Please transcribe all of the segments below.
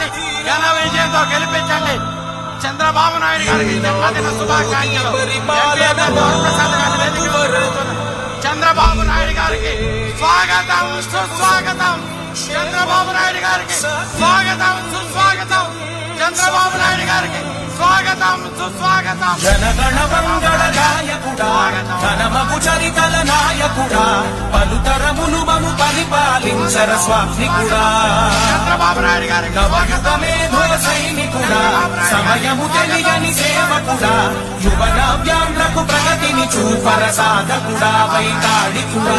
గారిని ఘన విజయంతో గెలిపించండి. చంద్రబాబు నాయుడు గారికి జన్మదిన శుభాకాంక్షలు. చంద్రబాబు నాయుడు గారికి స్వాగతం సుస్వాగతం. చంద్రబాబు నాయుడు గారికి స్వాగతం సుస్వాగతం. చంద్రబాబు నాయుడు గారికి స్వాగతం సుస్వాగతం. జనగణ మంగళ నాయకుడా ఘనమగు చరితల నాయకుడా. పాలించర స్వామికుడా కూడా. సమయము తెలియని సేవ కూడా యువన వ్యాన్లకు ప్రగతిని చూపర వైతాడి కూడా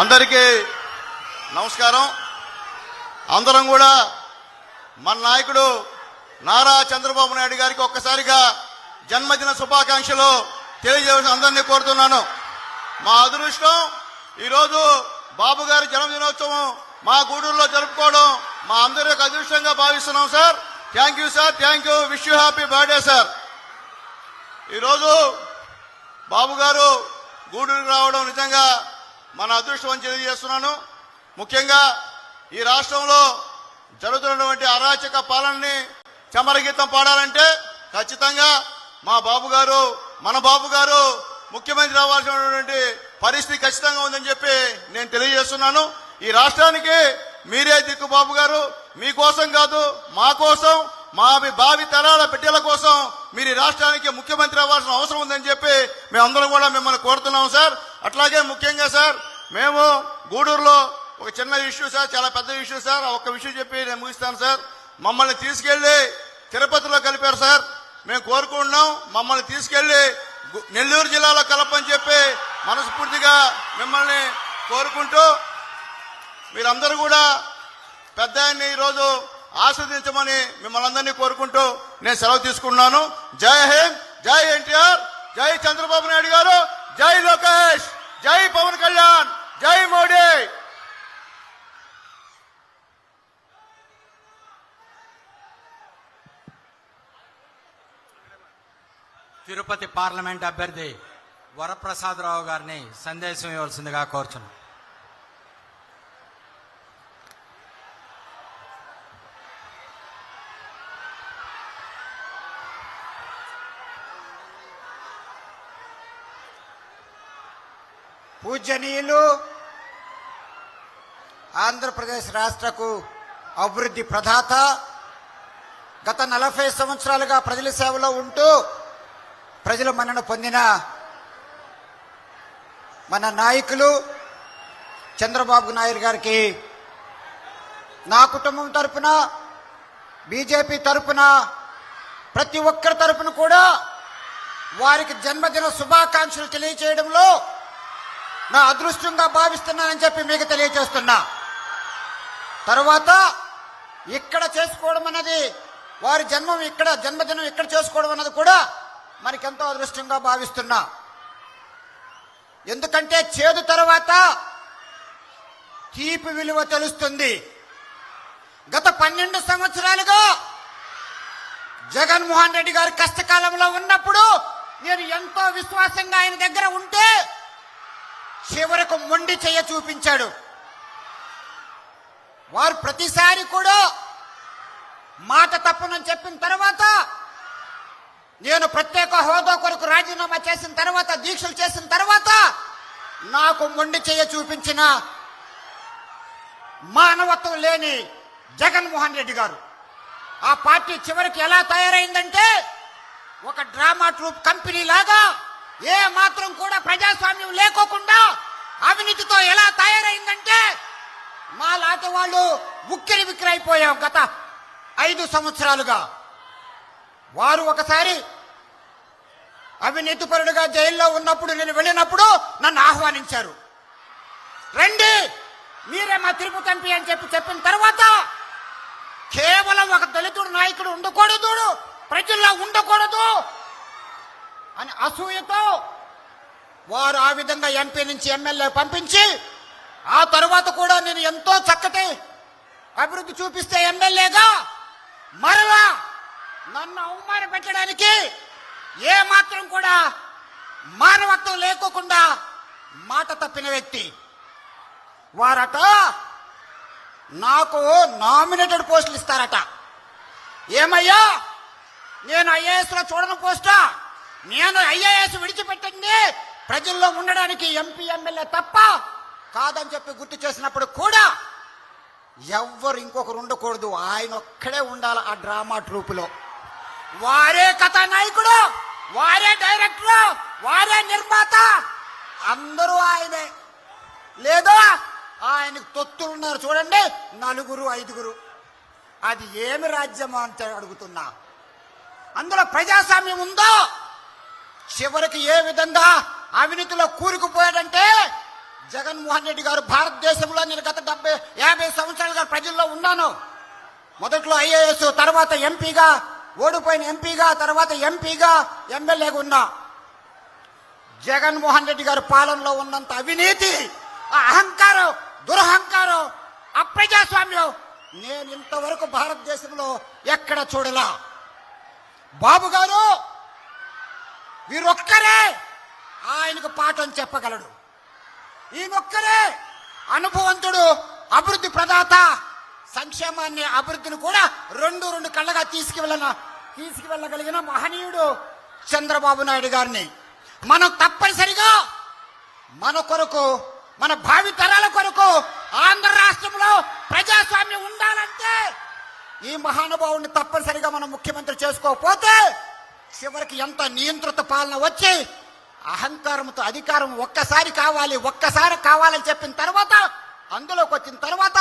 అందరికీ నమస్కారం. అందరం కూడా మన నాయకుడు నారా చంద్రబాబు నాయుడు గారికి ఒక్కసారిగా జన్మదిన శుభాకాంక్షలు తెలియజేయాల్సి అందరినీ కోరుతున్నాను. మా అదృష్టం ఈరోజు బాబు గారి జన్మదినోత్సవం మా గూడూరులో జరుపుకోవడం మా అందరి యొక్క అదృష్టంగా భావిస్తున్నాం sir. Thank you sir thank you wish you happy birthday sir ఈరోజు బాబు గారు గూడూరుకు రావడం నిజంగా మన అదృష్టం తెలియజేస్తున్నాను. ముఖ్యంగా ఈ రాష్ట్రంలో జరుగుతున్నటువంటి అరాచక పాలనని చమరగీతం పాడాలంటే ఖచ్చితంగా మా బాబు గారు మన బాబు గారు ముఖ్యమంత్రి అవ్వాల్సినటువంటి పరిస్థితి ఖచ్చితంగా ఉందని చెప్పి నేను తెలియజేస్తున్నాను. ఈ రాష్ట్రానికి మీరే దిక్కు బాబు గారు. మీకోసం కాదు మా కోసం మా భావి తరాల బిడ్డల కోసం మీరు ఈ రాష్ట్రానికి ముఖ్యమంత్రి అవ్వాల్సిన అవసరం ఉందని చెప్పి మేమందరం కూడా మిమ్మల్ని కోరుతున్నాం సార్. అట్లాగే ముఖ్యంగా సార్ మేము గూడూరులో ఒక చిన్న ఇష్యూ సార్ చాలా పెద్ద ఇష్యూ సార్ ఒక ఒక్క విషయం చెప్పి నేను ముగిస్తాను సార్. మమ్మల్ని తీసుకెళ్ళి తిరుపతిలో కలిపారు సార్. మేము కోరుకుంటున్నాం మమ్మల్ని తీసుకెళ్ళి నెల్లూరు జిల్లాలో కలపని చెప్పి మనస్ఫూర్తిగా మిమ్మల్ని కోరుకుంటూ మీరందరూ కూడా పెద్ద ఆయన్ని ఈరోజు ఆస్వాదించమని మిమ్మల్ని అందరినీ కోరుకుంటూ నేను సెలవు తీసుకున్నాను జై హింద్ జై ఎన్టీఆర్ జై చంద్రబాబు నాయుడు గారు. జై లోకేష్ జై పవన్ కళ్యాణ్ జై మోడీ. తిరుపతి పార్లమెంట్ అభ్యర్థి వరప్రసాదరావు గారిని సందేశం ఇవ్వాల్సిందిగా కోరుచున్నాను పూజనీయులు ఆంధ్రప్రదేశ్ రాష్ట్రకు అభివృద్ధి ప్రదాత గత నలభై సంవత్సరాలుగా ప్రజల సేవలో ఉంటూ ప్రజల మన్నన పొందిన మన నాయకులు చంద్రబాబు నాయుడు గారికి నా కుటుంబం తరపున బీజేపీ తరపున ప్రతి ఒక్కరి తరపున కూడా వారికి జన్మదిన శుభాకాంక్షలు తెలియజేయడంలో నా అదృష్టంగా భావిస్తున్నానని చెప్పి మీకు తెలియజేస్తున్నా తర్వాత ఇక్కడ చేసుకోవడం అన్నది వారి జన్మం ఇక్కడ జన్మదినం ఇక్కడ చేసుకోవడం అన్నది కూడా మనకెంతో అదృష్టంగా భావిస్తున్నా. ఎందుకంటే చేదు తర్వాత తీపి విలువ తెలుస్తుంది. గత పన్నెండు సంవత్సరాలుగా జగన్మోహన్ రెడ్డి గారు కష్టకాలంలో ఉన్నప్పుడు నేను ఎంతో విశ్వాసంగా ఆయన దగ్గర ఉంటే చివరకు మొండి చెయ్య చూపించాడు. వారు ప్రతిసారి కూడా మాట తప్పనని చెప్పిన తర్వాత నేను ప్రత్యేక హోదా కొరకు రాజీనామా చేసిన తర్వాత దీక్షలు చేసిన తర్వాత నాకు మొండి చెయ్య చూపించిన మానవత్వం లేని జగన్మోహన్ రెడ్డి గారు. ఆ పార్టీ చివరికి ఎలా తయారైందంటే ఒక డ్రామా ట్రూప్ కంపెనీ లాగా ఏ మాత్రం కూడా ప్రజాస్వామ్యం లేకోకుండా అవినీతితో ఎలా తయారైందంటే మా లాంటి వాళ్ళు ఉక్కిరి విక్రైపోయాం గత ఐదు సంవత్సరాలుగా. వారు ఒకసారి అవినీతిపరుడుగా జైల్లో ఉన్నప్పుడు నేను వెళ్ళినప్పుడు నన్ను ఆహ్వానించారు. రండి మీరే మా తిరుపతి ఎంపీ అని చెప్పి చెప్పిన తర్వాత కేవలం ఒక దళితుడు నాయకుడు ఉండకూడదు ప్రజల్లో ఉండకూడదు అని అసూయతో వారు ఆ విధంగా ఎంపీ నుంచి ఎమ్మెల్యే పంపించి ఆ తరువాత కూడా నేను ఎంతో చక్కటి అభివృద్ధి చూపిస్తే ఎమ్మెల్యేగా మరలా నన్ను అవమాన పెట్టడానికి ఏ మాత్రం కూడా మానవత్వం లేకోకుండా మాట తప్పిన వ్యక్తి. వారట నాకు నామినేటెడ్ పోస్టులు ఇస్తారట. ఏమయ్యా? నేను ఐఏఎస్లో చూడని పోస్టా? నేను ఐఏఎస్ విడిచిపెట్టండి ప్రజల్లో ఉండడానికి ఎంపీ ఎమ్మెల్యే తప్ప కాదని చెప్పి గుర్తు చేసినప్పుడు కూడా ఎవ్వరు ఇంకొకరు ఉండకూడదు. ఆయన ఒక్కడే ఉండాలి ఆ డ్రామా ట్రూపులో. వారే కథానాయకుడు వారే డైరెక్టర్ వారే నిర్మాత. అందరూ ఆయనే. లేదా ఆయనకు తొత్తులు ఉన్నారు చూడండి నలుగురు ఐదుగురు. అది ఏమి రాజ్యమో అంటే అడుగుతున్నా. అందులో ప్రజాస్వామ్యం ఉందో చివరికి ఏ విధంగా అవినీతిలో కూరుకుపోయాడంటే జగన్మోహన్ రెడ్డి గారు భారతదేశంలో నేను గత డెబ్బై యాభై సంవత్సరాలుగా ప్రజల్లో ఉన్నాను. మొదట్లో ఐఏఎస్ తర్వాత ఎంపీగా ఓడిపోయిన ఎంపీగా తర్వాత ఎంపీగా ఎమ్మెల్యేగా ఉన్నా. జగన్మోహన్ రెడ్డి గారు పాలనలో ఉన్నంత అవినీతి ఆ అహంకారం దురహంకారం అప్రజాస్వామ్యం నేను ఇంతవరకు భారతదేశంలో ఎక్కడ చూడలా. బాబు గారు వీరొక్కరే ఆయనకు పాఠం చెప్పగలడు. ఈయనొక్కరే అనుభవంతుడు అభివృద్ధి ప్రదాత సంక్షేమాన్ని అభివృద్ధిని కూడా రెండు రెండు కళ్ళగా తీసుకువెళ్ళన తీసుకువెళ్ళగలిగిన మహనీయుడు చంద్రబాబు నాయుడు గారిని. మనం తప్పనిసరిగా మన కొరకు మన భావి తరాల కొరకు ఆంధ్ర రాష్ట్రంలో ప్రజాస్వామ్యం ఉండాలంటే ఈ మహానుభావుని తప్పనిసరిగా మనం ముఖ్యమంత్రి చేసుకోకపోతే చివరికి ఎంత నియంత్రిత పాలన వచ్చి అహంకారంతో అధికారం ఒక్కసారి కావాలి ఒక్కసారి కావాలని చెప్పిన తర్వాత అందులోకి వచ్చిన తర్వాత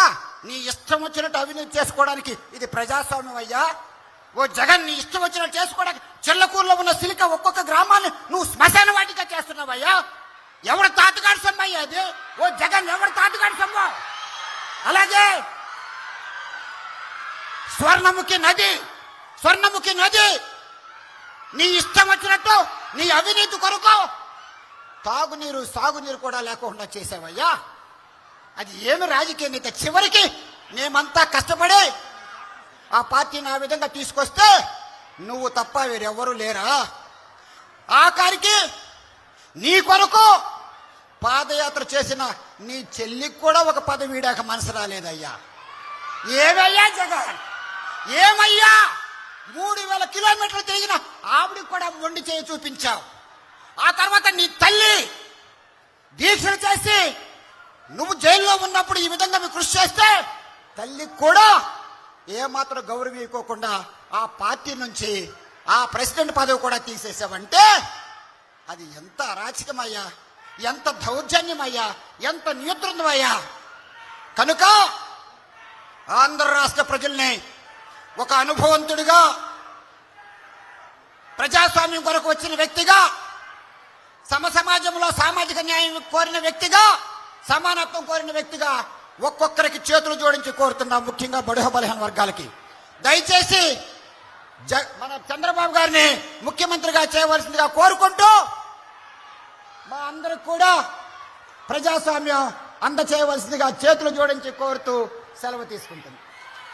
నీ ఇష్టం వచ్చినట్టు అవినీతి చేసుకోవడానికి ఇది ప్రజాస్వామ్యం అయ్యా. ఓ జగన్ నీ ఇష్టం వచ్చినట్టు చేసుకోవడానికి చెల్లకూరులో ఉన్న సిలిక ఒక్కొక్క గ్రామాన్ని నువ్వు శ్మశాన వాటిగా చేస్తున్నావయ్యా ఎవడు తాతగాడి సొమ్ము అయ్యా అది? ఓ జగన్ ఎవడు తాతగాడి సొమ్ము? అలాగే స్వర్ణముఖి నది స్వర్ణముఖి నది నీ ఇష్టం వచ్చినట్టు నీ అవినీతి కొరకు తాగునీరు సాగునీరు కూడా లేకుండా చేసావయ్యా అది ఏమి రాజకీయ నేత చివరికి మేమంతా కష్టపడి ఆ పార్టీని ఆ విధంగా తీసుకొస్తే నువ్వు తప్ప వేరెవరూ లేరా? ఆఖరికి నీ కొరకు పాదయాత్ర చేసిన నీ చెల్లికి కూడా ఒక పదవి వీడాక మనసు రాలేదయ్యా. ఏమయ్యా జగన్? ఏమయ్యా? మూడు వేల కిలోమీటర్లు తిరిగిన ఆవిడికి కూడా మొండి చేయి చూపించావు. ఆ తర్వాత నీ తల్లి దీక్షలు చేసి నువ్వు జైల్లో ఉన్నప్పుడు ఈ విధంగా మీ కృషి చేస్తే తల్లికి కూడా ఏమాత్రం గౌరవించుకోకుండా ఆ పార్టీ నుంచి ఆ ప్రెసిడెంట్ పదవి కూడా తీసేసావంటే అది ఎంత అరాచకమయ్యా ఎంత దౌర్జన్యమయ్యా ఎంత నియంత్రణమయ్యా. కనుక ఆంధ్ర రాష్ట్ర ప్రజల్ని ఒక అనుభవంతుడిగా ప్రజాస్వామ్యం కొరకు వచ్చిన వ్యక్తిగా సమ సమాజంలో సామాజిక న్యాయం కోరిన వ్యక్తిగా సమానత్వం కోరిన వ్యక్తిగా ఒక్కొక్కరికి చేతులు జోడించి కోరుతున్నా ముఖ్యంగా బడుహ బలహీన వర్గాలకి. దయచేసి జ మన చంద్రబాబు గారిని ముఖ్యమంత్రిగా చేయవలసిందిగా కోరుకుంటూ మా అందరికి కూడా ప్రజాస్వామ్యం అందచేయవలసిందిగా చేతులు జోడించి కోరుతూ సెలవు తీసుకుంటుంది